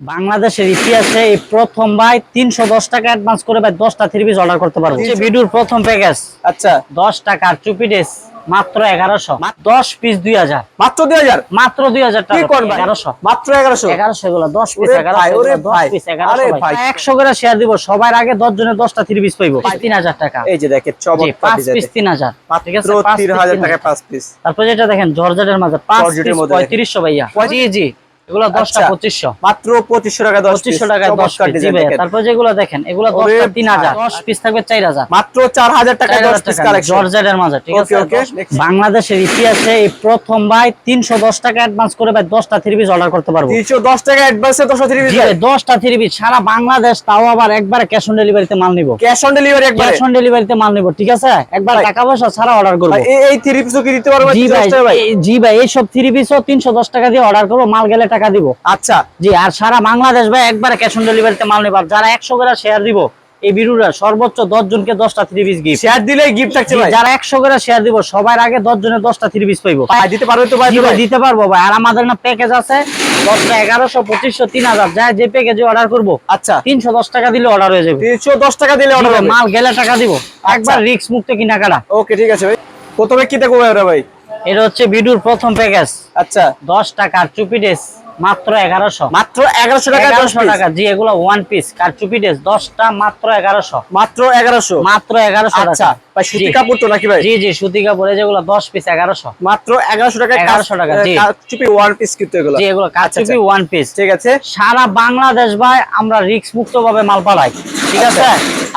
বাংলাদেশের ইতিহাসে এই প্রথম ভাই তিনশো দশ টাকা অ্যাডভান্স করে ভাই দশটা থ্রি পিস অর্ডার করতে পারব। ভিডিওর প্রথম প্যাকেজ আচ্ছা। দশ টাকার চুপি ড্রেস মাত্র এগারোশো। দশ পিস দুই হাজার। মাত্র দুই হাজার? মাত্র দুই হাজার টাকা এগারোশো। মাত্র এগারোশো? এগারোশো এগুলো দশ পিস এগারোশো একশো করে শেয়ার দিব সবার আগে দশ জনের দশটা থ্রি পিস পাইবো। তিন হাজার টাকা। এই যে দেখেন পাঁচ পিস তিন হাজার। ঠিক আছে? পাঁচ টাকা পিস তারপর যেটা দেখেন জর্জেটের মাঝে পাঁচ পিস পঁয়ত্রিশশো ভাইয়া। জি জি। এগুলো আচ্ছা। মাত্র টাকা পিস পিস ডিজাইন তারপর যেগুলো দেখেন এগুলো পিস থাকবে চার হাজার। মাত্র চার হাজার টাকা দশ পিস কালেকশন জর্জেটের মাঝে ঠিক আছে. বাংলাদেশের ইতিহাসে এই প্রথম ভাই তিনশো দশ টাকা অ্যাডভান্স করে ভাই দশটা থ্রি পিস অর্ডার করতে পারব। তিনশো দশ টাকা অ্যাডভান্সে জি থ্রি পিস সারা বাংলাদেশ তাও আবার একবারে ক্যাশ অন ডেলিভারিতে মাল নিবো। ক্যাশ অন ডেলিভারি একবারে। ক্যাশ অন ডেলিভারিতে মাল নিবো ঠিক আছে? একবার। টাকা পয়সা ছাড়া অর্ডার করব। এই- থ্রি পিসও কি দিতে পারব জি ভাই? টাকা ভাই। এই- জি ভাই এইসব থ্রি পিসও তিনশো দশ টাকা দিয়ে অর্ডার করব মাল গেলে টাকা দিব। আচ্ছা। জি আর সারা বাংলাদেশ ভাই একবারে ক্যাশ অন ডেলিভারিতে মাল নেবার যারা একশো করে শেয়ার দিব এই ভিডিওটা সর্বোচ্চ দশ জনকে দশটা থ্রি পিস গিফট শেয়ার দিলেই গিফট থাকছে ভাই। যারা একশো করে শেয়ার দিব সবার আগে দশ জনের দশটা থ্রি পিস পাইবো। দিতে পারবে তো ভাই দিতে পারব ভাই। আর আমাদের না প্যাকেজ আছে দশটা এগারোশো পঁচিশশো তিন হাজার। যা যে প্যাকেজে অর্ডার করব আচ্ছা। তিনশো দশ টাকা দিলে অর্ডার হয়ে যাবে। তিনশো দশ টাকা দিলে অর্ডার হবে। মাল গেলে টাকা দিব। একবার রিক্স মুক্ত কিনাকাটা। ওকে ঠিক আছে ভাই। প্রথমে কি দেখব ভাই ভাই? এটা হচ্ছে ভিডিওর প্রথম প্যাকেজ আচ্ছা। দশ টাকার চুপি ড্রেস মাত্র এগারোশো। মাত্র এগারোশো টাকা দশ এগারোশো পিস টাকা। জি এগুলো ওয়ান পিস কারচুপি ড্রেস দশটা মাত্র এগারোশো। মাত্র এগারোশো। মাত্র এগারোশো আচ্ছা ভাই সুতি। কাপড় তো নাকি ভাই? জি জি সুতি কাপড় যেগুলো দশ পিস এগারোশো। মাত্র এগারোশো টাকা 1100 টাকা, জি। চুপি ওয়ান পিস কিন্তু এগুলো। জি এগুলো কারচুপি ওয়ান পিস ঠিক আছে। সারা বাংলাদেশ ভাই আমরা রিক্স মুক্ত ভাবে মাল পালাই। ঠিক আছে?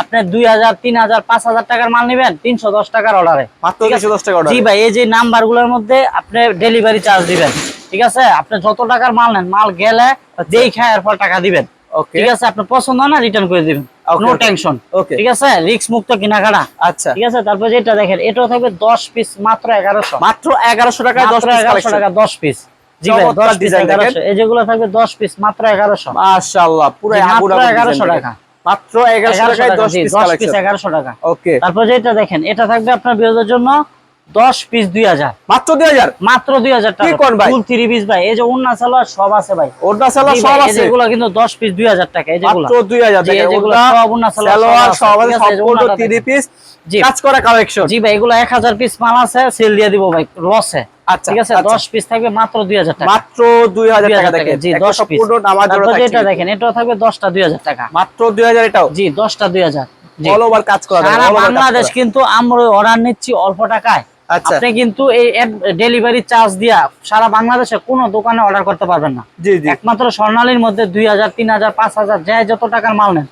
আপনি দুই হাজার তিন হাজার পাঁচ হাজার টাকার মাল নেবেন তিনশো দশ টাকার অর্ডারে মাত্র তিনশো দশ টাকা অর্ডার জি ভাই এই যে নাম্বারগুলোর মধ্যে আপনি ডেলিভারি চার্জ দিবেন। ঠিক আছে? আপনি যত টাকার মাল নেন মাল গেলে যেই খায় এরপর টাকা দিবেন। ওকে ঠিক আছে? আপনার পছন্দ না রিটার্ন করে দিবেন। নো টেনশন ঠিক আছে? রিক্স মুক্ত কেনাকাটা। আচ্ছা। ঠিক আছে? তারপর যেটা দেখেন এটাও থাকবে দশ পিস মাত্র টাকা দশ পিস এগারোশো টাকা দশ পিস জি ভাই চমৎকার দশ পিস design দেখেন। এগারোশো। এই যেগুলো থাকবে দশ পিস মাত্র এগারোশো। মাশাআল্লাহ পুরো জি, আগুন মাত্র আগুন 1100 টাকা। দেখেন। এগারোশো এগারোশো টাকা পিস দশ পিস কালেকশন এগারোশো টাকা। ওকে তারপর যেটা দেখেন এটা থাকবে আপনার বিরোধের জন্য দশ পিস দুই হাজার। মাত্র দুই হাজার? মাত্র দুই হাজার টাকা। ভাই? ফুল থ্রি পিস ভাই। এই যে সালোয়ার সব আছে ভাই। ওটা সালা জি সব আছে। যেগুলো কিন্তু দশ পিস দুই হাজার টাকা এই যেগুলো দুই হাজার সব সালোয়ার সালোয়ার সব আছে, সম্পূর্ণ থ্রি পিস কাজ করা কালেকশন জি ভাই এগুলো এক হাজার পিস মাল আছে সেল দিয়ে দিব ভাই লসে আচ্ছা, ঠিক আছে আচ্ছা। পিস থাকবে মাত্র টাকা। মাত্র দুই হাজার 2000 টাকা টাকা, জি একটা দশ পিস সম্পূর্ণ নামাজ জোড়া যেটা থাকছে। দেখেন এটাও থাকবে টাকা। মাত্র এটাও? জি অল ওভার কাজ করা বাংলাদেশ কিন্তু আমরা অর্ডার নিচ্ছি অল্প টাকায়। আপনি কিন্তু এই ডেলিভারি চার্জ দিয়া সারা বাংলাদেশে কোনো দোকানে অর্ডার করতে পারবেন না। একমাত্র স্বর্ণালীর মধ্যে দুই হাজার তিন হাজার পাঁচ হাজার যাই যত টাকার মাল নেন।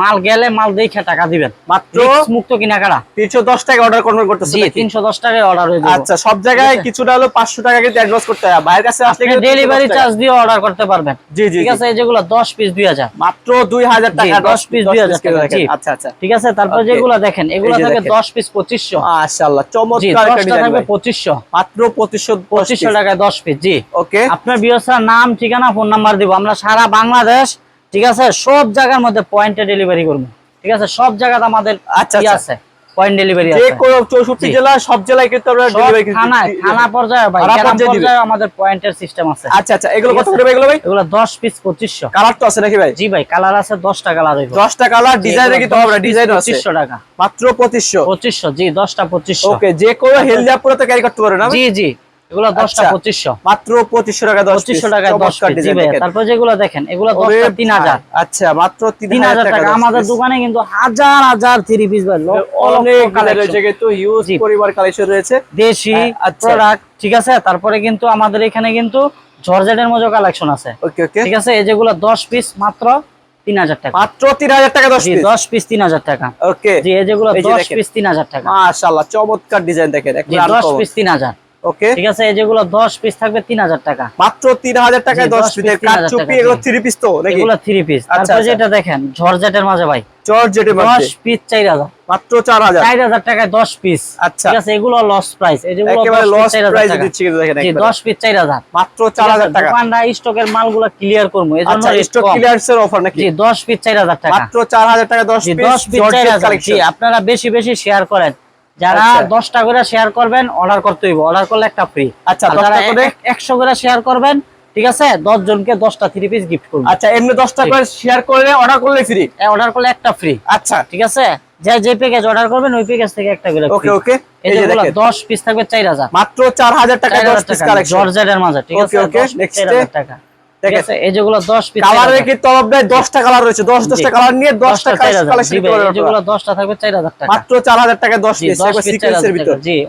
মাল গেলে মাল দেখে টাকা দিবেন। মাত্র মুক্ত কিনাকাটা তিনশো দশ টাকা অর্ডার কনভার্ট করতেছে তিনশো দশ টাকায় অর্ডার হয়ে যাবে। আচ্ছা সব জায়গায় কিছুটা হলো পাঁচশো টাকা কিন্তু অ্যাডভান্স করতে হয়। বাইরের কাছে আসলে আপনি কিন্তু 310 ডেলিভারি চার্জ দিয়ে অর্ডার করতে পারবেন। জি জি ঠিক আছে যেগুলো দশ পিস দুই হাজার। মাত্র দুই হাজার টাকা 10 piece 2000 কিলো টাকা, আচ্ছা আচ্ছা। ঠিক আছে তারপর যেগুলো দেখেন এগুলো থাকে দশ পিস পঁচিশশো। মাশাআল্লাহ চমৎকার থাকবে পঁচিশশো। মাত্র পঁচিশশো পঁচিশশো টাকায় দশ পিস জি। ওকে আপনার বিয়সার নাম ঠিকানা ফোন নাম্বার দিব। আমরা সারা বাংলাদেশ ঠিক আছে? সব জায়গার মধ্যে পয়েন্টে ডেলিভারি করব। ঠিক আছে? সব জায়গাতে আমাদের আচ্ছা, আচ্ছা। আছে পয়েন্ট ডেলিভারি আছে। কোনো চৌষট্টি জি। জেলা সব জেলায় কিন্তু আমরা ডেলিভারি থানায় থানা পর্যায়ে ভাই থানা পর্যায়ে আমাদের পয়েন্টের সিস্টেম আছে। আচ্ছা আচ্ছা। এগুলো কত। করে এগুলো ভাই? এগুলো দশ পিস পঁচিশশো। কালার তো আছে নাকি ভাই? জি ভাই কালার আছে দশটা কালার হইব দশটা কালার ডিজাইন কিন্তু হবে ডিজাইন আছে। পঁচিশশো টাকা। মাত্র পঁচিশশো। পঁচিশশো জি দশটা পঁচিশশো। ওকে যে কোনো হেলদি আপুরা তো ক্যারি করতে পারে না জি জি। এগুলো দশটা আচ্ছা। পঁচিশশো। মাত্র পঁচিশশো টাকা দশ পঁচিশশো টাকায় দশ চমৎকার পিস ডিজাইন দেখেন। তারপর যেগুলো দেখেন এগুলো ওরে দশটা তিন হাজার। ভাই, আচ্ছা মাত্র তিন তিন হাজার টাকা। আমাদের দোকানে কিন্তু হাজার হাজার থ্রি পিস ভাই অনেক collection। রয়েছে হিউজ পরিবার কালেকশন রয়েছে। দেশি হ্যাঁ, আচ্ছা। প্রোডাক্ট ঠিক আছে? তারপরে কিন্তু আমাদের এখানে কিন্তু জর্জেটের মতো কালেকশন আছে। ওকে ওকে। ঠিক আছে? এই যেগুলো দশ পিস মাত্র তিন হাজার টাকা। মাত্র তিন হাজার টাকা দশ জি পিস দশ পিস তিন হাজার টাকা। ওকে। জি এই যেগুলো এই যে দশ দেখেন। পিস তিন হাজার টাকা। মাশাআল্লাহ চমৎকার ডিজাইন দেখেন। জি একবার দশ পিস তিন হাজার। ওকে ঠিক আছে এই যেগুলো দশ পিস থাকবে তিন হাজার টাকা। মাত্র তিন হাজার টাকায় 10 পিস 3000 এগুলো জি। থ্রি পিস তো নাকি? এগুলো থ্রি পিস তারপর। যেটা দেখেন জর্জেটের মাঝে ভাই। জর্জ যেটা দশ পিস চার হাজার। মাত্র চার হাজার। চার হাজার টাকায় দশ পিস আচ্ছা। ঠিক আছে এগুলো লস প্রাইস এই যেগুলো একেবারে লস 10 4000 প্রাইস। দিচ্ছি কিন্তু দেখেন একবারে। দশ পিস চার হাজার। মাত্র চার হাজার টাকা। দোকানরা স্টকের মালগুলো ক্লিয়ার করব। এই জন্য আচ্ছা স্টক। এর অফার নাকি? জি দশ পিস চার হাজার টাকা। মাত্র চার হাজার টাকা দশ জি পিস দশ পিস চার হাজার। জি আপনারা বেশি বেশি শেয়ার করেন। যারা আচ্ছা। দশটা করে শেয়ার করবেন অর্ডার করতে হইব। অর্ডার করলে একটা ফ্রি আচ্ছা, যারা করে? একশো করে শেয়ার করবেন ঠিক আছে? দশ জনকে দশটা থ্রি পিস গিফট করব। আচ্ছা এমনি দশটা করে শেয়ার করলে অর্ডার করলে ফ্রি অর্ডার করলে একটা ফ্রি আচ্ছা। ঠিক আছে? যে যে প্যাকেজ অর্ডার করবেন ওই প্যাকেজ থেকে একটা করে ওকে ওকে এই এই যে দেখেন। দশ পিস থাকবে চার হাজার। মাত্র চার হাজার টাকা দশ পিস কালেকশন জর্জেটের মাঝে ঠিক আছে? Okay, okay, 10 piece next 4,000 টাকা।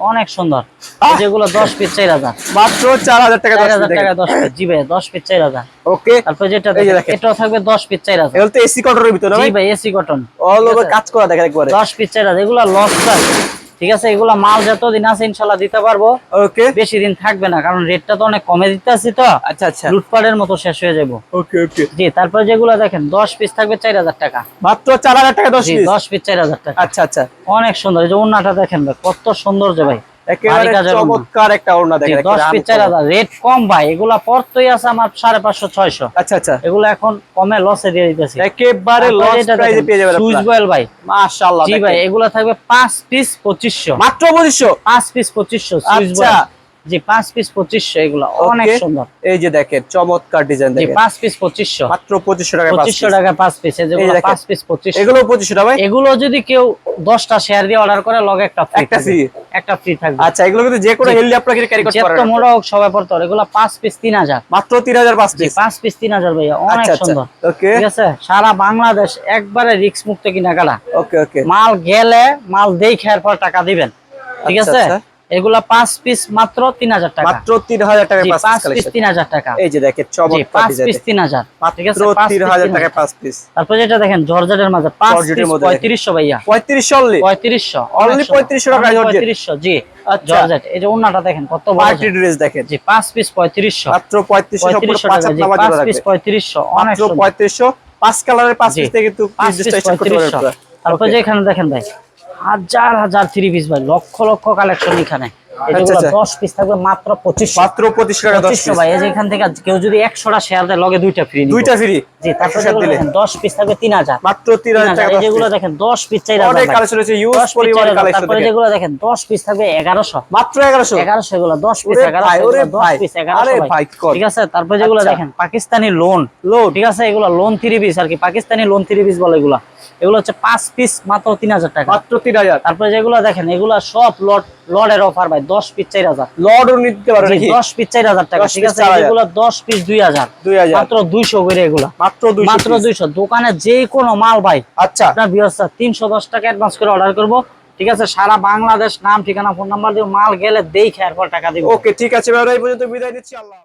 অনেক সুন্দর! যেগুলো দশ পিস চার হাজার। মাত্র চার হাজার টাকা চার হাজার টাকা দশ পিস জি ভাই দশ পিস চার হাজার। ওকে তারপর যেটা। এটাও থাকবে দশ পিস চার হাজার। এগুলো তো এসি কটনের ভিতর জি ভাই? এসি কটন অল ওভার কাজ করা দেখেন একবারে। দশ পিস চার হাজার এগুলো লস ঠিক আছে এগুলো মাল যতদিন আছে ইনশাল্লাহ দিতে পারব। ওকে বেশি দিন থাকবে না কারণ রেটটা তো অনেক কমে দিতে আছি তো। আচ্ছা আচ্ছা। লুটপাটের মতো শেষ হয়ে যাব। ওকে ওকে জি তারপর যেগুলো দেখেন দশ পিস থাকবে চার হাজার টাকা। মাত্র চার হাজার টাকা দশ জি পিস দশ পিস চার হাজার টাকা। আচ্ছা আচ্ছা। অনেক সুন্দর এই যে ওন্নাটা দেখেন কত সুন্দর যে ভাই। একেবারে। চমৎকার একটা ওড়না দেখেন দশ একেবারে পিস চার আম- হাজার। রেট কম ভাই এগুলা পড়তই আছে আমার সাড়ে পাঁচশো ছয়শো। আচ্ছা আচ্ছা। এগুলো এখন কমে লসে দিয়ে দিতেছি। একেবারে লস প্রাইসে পেয়ে যাবেন সুইচ বয়েল ভাই। মাশাআল্লাহ জি ভাই এগুলা থাকবে পাঁচ পিস পঁচিশশো। মাত্র 2500 পাঁচ পিস পঁচিশশো সুইচ আচ্ছা। বয়েল জি পাঁচ পিস পঁচিশশো এগুলো অনেক সুন্দর। এই যে দেখেন চমৎকার ডিজাইন দেখেন। পাঁচ পিস পঁচিশশো। মাত্র 2500 টাকা পাঁচ পঁচিশশো। টাকা পাঁচ পিস। যেগুলো দেখেন। পাঁচ পিস পঁচিশশো। এগুলো 2500 টাকা ভাই এগুলো যদি কেউ দশটা শেয়ার দিয়ে অর্ডার করে লগে একটা ফ্রি একটা। একটা ফ্রি থাকবে। আচ্ছা এগুলো কিন্তু যে কোনো হেলদি আপনাকে ক্যারি করতে যেত হোক সবাই পড়তে পারে এগুলো পাঁচ পিস তিন হাজার। মাত্র 3000 পাঁচ পিস পাঁচ পিস তিন হাজার ভাইয়া অনেক আচ্ছা আচ্ছা। সুন্দর। ওকে ঠিক আছে? সারা বাংলাদেশ একবারে রিস্ক মুক্ত কেনাকাটা ওকে ওকে মাল গেলে মাল দেখে পর টাকা দিবেন। ঠিক আচ্ছা, আছে। এগুলা পাঁচ পিস মাত্র তিন হাজার টাকা। মাত্র 3000 টাকা পাঁচ পাঁচ পিস পিস তিন হাজার টাকা। এই যে দেখেন পাঁচ পিস তিন হাজার। ঠিক আছে মাত্র পাঁচ piece 3000 তিন টাকা পাঁচ পিস তারপর যেটা দেখেন জর্জেটের মাঝে পাঁচ পঁয়ত্রিশশো ভাইয়া। 3500 অনলি পঁয়ত্রিশশো টাকা পঁয়ত্রিশশো জি আচ্ছা। জর্জেট। এই যে ওন্নাটা দেখেন কত পার্টি ড্রেস দেখেন। জি পাঁচ পিস পঁয়ত্রিশশো। মাত্র পঁয়ত্রিশশো পাঁচ টাকা পিস পঁয়ত্রিশশো অনেক। 3500 পাঁচ কালারের পাঁচ। পিস থেকে কিন্তু পঁয়ত্রিশশো। তারপর যে এখানে দেখেন ভাই হাজার হাজার থ্রি পিস ভাই লক্ষ লক্ষ কালেকশন এখানে। আচ্ছা, আচ্ছা। পিস থাকবে মাত্র পঁচিশশো। মাত্র 2500 টাকা 10 পিস ভাই এই যে এখান থেকে কেউ যদি একশোটা শেয়ার দেয় লগে দুইটা ফ্রি দুইটা ফ্রি জি তারপর যেগুলো দেখেন দশ পিস থাকবে তিন হাজার। মাত্র 3000 টাকা 10 যেগুলো দেখেন দশ পিস চাই অনেক কালেকশন আছে ইউজ পরিমাণ কালেকশন তারপরে যেগুলো দেখেন দশ পিস থাকবে এগারোশো। মাত্র 1100 এগারোশো এগুলো দশ পিস ওরে এগারোশো ভাই, ওরে এগুলো দশ ভাই। পিস আরে ভাই, ভাই ঠিক আছে? তারপরে যেগুলো। দেখেন পাকিস্তানি লোন লোন ঠিক আছে? এগুলো লোন থ্রি পিস আর কি পাকিস্তানি লোন থ্রি পিস বলে এগুলো। এগুলো হচ্ছে পাঁচ পিস মাত্র তিন হাজার টাকা। মাত্র 3000 তারপরে যেগুলো দেখেন এগুলো সব লট লটের অফার ভাই দশ পিস চার হাজার। লর্ডও নিতে পারবেন নাকি? দশ পিস চার হাজার টাকা ঠিক আছে? এগুলো দশ পিস দুই হাজার। 2000 মাত্র দুইশো করে এগুলা। মাত্র 200 মাত্র piece। দুইশো। দোকানে যে কোনো মাল ভাই আচ্ছা। আপনার তিনশো দশ টাকা অ্যাডভান্স করে অর্ডার করব ঠিক আছে? সারা বাংলাদেশ নাম ঠিকানা ফোন নাম্বার দিয়ে মাল গেলে দেখে এরপর টাকা দিব। ওকে ঠিক আছে ভাই এই পর্যন্ত বিদায় নিচ্ছি আল্লাহ।